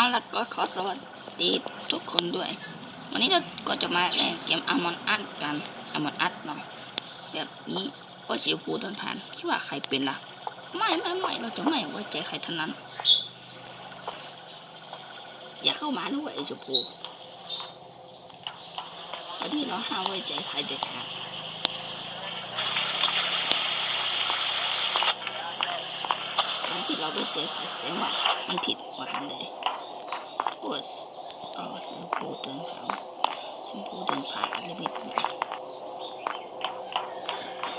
เอาละก็ขอสวัสดีทุกคนด้วย วันนี้เราก็จะมาเล่นเกมอามอนอัดกันอามอนอัดเนาะแบบนี้ก็สีชมพูเดินผ่านคิดว่าใครเป็นล่ะ ไม่ไม่ไม่เราจะไม่ไว้ใจใครทั้งนั้น อย่าเข้ามาด้วยไอ้ชมพูวันนี้เราห้ามไว้ใจใครเด็ดขาดวันที่เราไว้ใจใครแสดงว่ามันผิดว่าทันใด โอ้ยอ๋อชมพูเดินผ่านชมพูเดินผ่านอะไรไม่รู้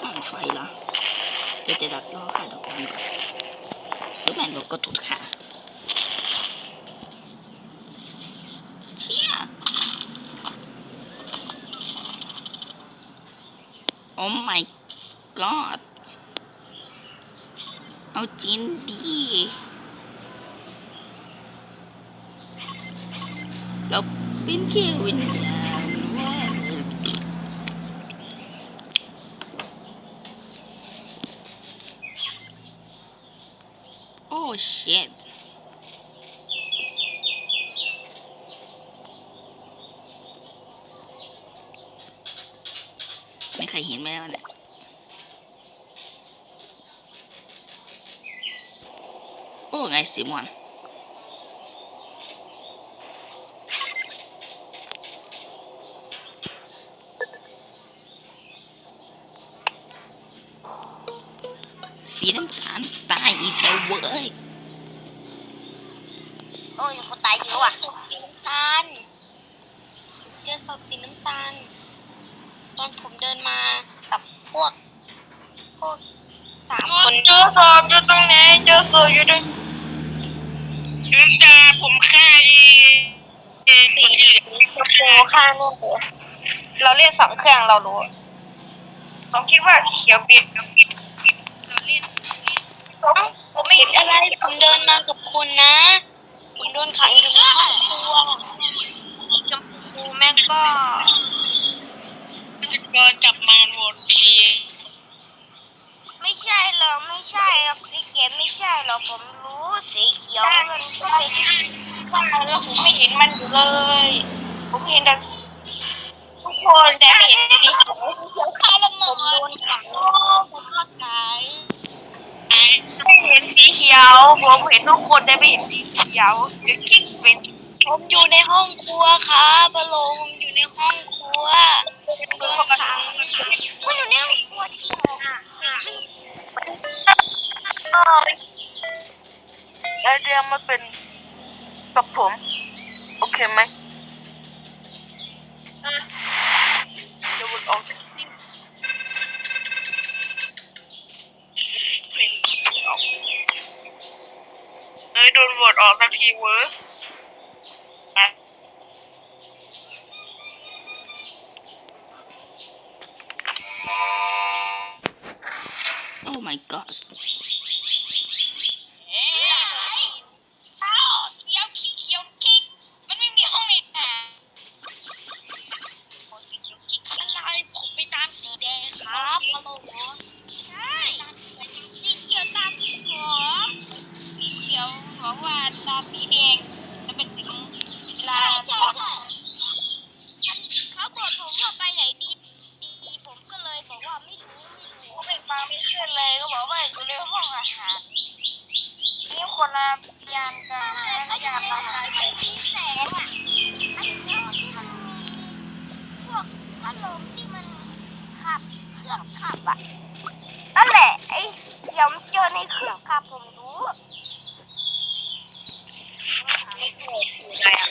ห้องไฟละเดี๋ยวจะดัดล้อค่ะดอกก่อนก่อนหรือแม่งเราก็ถูกค่ะเชี่ยโอ้ my god เอาจริงดี เราเป็นแค่วิญญาณว่าโอ้ shit ไม่ใครเห็นไหมวะเนี่ยโอ้ไงสิมอน สีน้ำตาลตายอีกแล้วเว้ยโอ้ยคนตายเยอะว่ะศพสีน้ำตาลเจอศพสีน้ำตาล ตอนผมเดินมากับพวก พวกสามคนเจอศพอยู่ตรงไหนเจอศพอยู่ตรงน้ำตาผมฆ่าเองเองสีโคฆ่าแน่เลยเราเล่นสองเครื่องเรารู้ผมคิดว่าสีเขียวปิดเราเล่น ผมผมไม่เห็นอะไร ผมเดินมากับคุณนะผมโดนขังอยู่ในห้องครัวชมพูแม่ก็โดนจับมาหมดทีไม่ใช่หรอกไม่ใช่หรอกสีเขียวไม่ใช่หรอกผมรู้สีเขียวมันก็เป็นว่าแล้วผมไม่เห็นมันอยู่เลย ผมเห็นแต่ทุกคนแต่ไม่เห็นสีเขียวคาละหมโดนขังผมก็ตายไม่เห็น ขียว ผมเห็นทุกคนแต่ไม่เห็นสีเขียวเดี๋ยวคิดเป็นผมอยู่ในห้องครัวครับบะลงอยู่ในห้องครัวโดนขังคุณอยู่ในห้องครัวที่ไหรอแล้วเดี๋ยวมาเป็นกับผม โอเคไหมเดี๋ยวมันออก เอ้ยโดนโหวตออกสักทีเว้ยไปโอ้ my god เอ้ยอ้าวเขียวขี้เขียวคิกมันไม่มีห้องเลยค่ะโอ้ยสีเขียวคิกอะไรผมไปตามสีแดงครับฮัลโหลใช่สีเขียวตามผมเขียวบอกว่าตามสีแดงจะเป็นสีเวลาใช่ใช่เขาบอกผมว่าไปไหนดีดีผมก็เลยบอกว่าไม่รู้ไม่รู้ ก็เป็นฟังไม่ขึ้นเลยก็บอกว่าอยู่ในห้องอาหาร นี่คนละยานกันแต่เขานะอยานในมาห้องที่มันมีแสงอะไอ้เครื่องที่มันมีพวกพัดลมที่มันขับเครื่องขับอะนั่นแหละไอ้เขียวมันเจอในเครื่องขับผมรู้อะไรอะ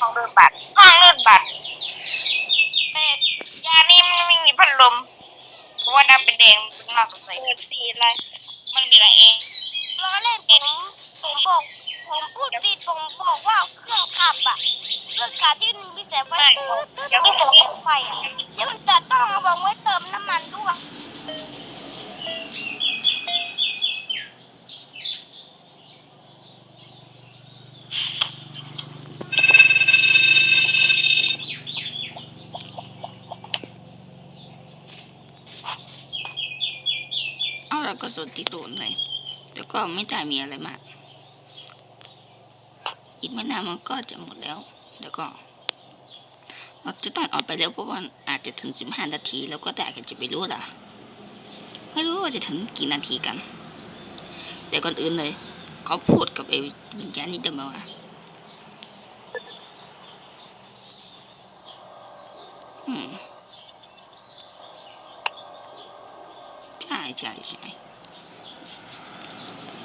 ห้องเลื่อนบัตรห้องเลือนบัตรแต่ยานี่มันไม่มีพัดลมเพราะว่าน้ำเป็นแดงเป็นน่าสงสัยสีอะไร มันมีอะไรเอง ล้อเล่นผมผมบอกผมพูดผิดผมบอกว่าเครื่องขับอะเครื่องขับที่มันมีแสงไฟตื้อตื้อตื้อแสง ไฟอะที่มันจะต้องเอาไว้เติมน้ำมันด้วยเอาเราก็สดที่ตูนเลยแต่ก็ไม่จ่ายมีอะไรมากอีกไม่นานมันก็จะหมดแล้วแล้วก็ เราจะต้องออกไปเร็วเพราะว่าอาจจะถึงสิบห้านาที แล้วก็แต่กันจะไปรู้ล่ะ ไม่รู้ว่าจะถึงกี่นาทีกัน แต่ก่อนอื่นเลย เขาพูดกับไอ้วิญญาณนี้ได้ไหมว่าใช่ใช่ใช่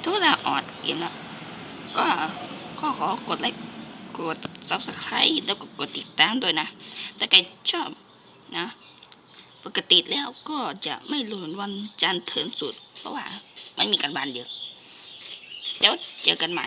ถ้าเวลาออดเกมแล้วก็ก็ขอกดไลค์ กด subscribe แล้วก็กดติดตามด้วยนะ ถ้าใครชอบนะ ปกติแล้วก็จะไม่หลุนวันจันทร์ถึงสุด เพราะว่าไม่มีการบ้านเยอะ เดี๋ยวเจอกันใหม่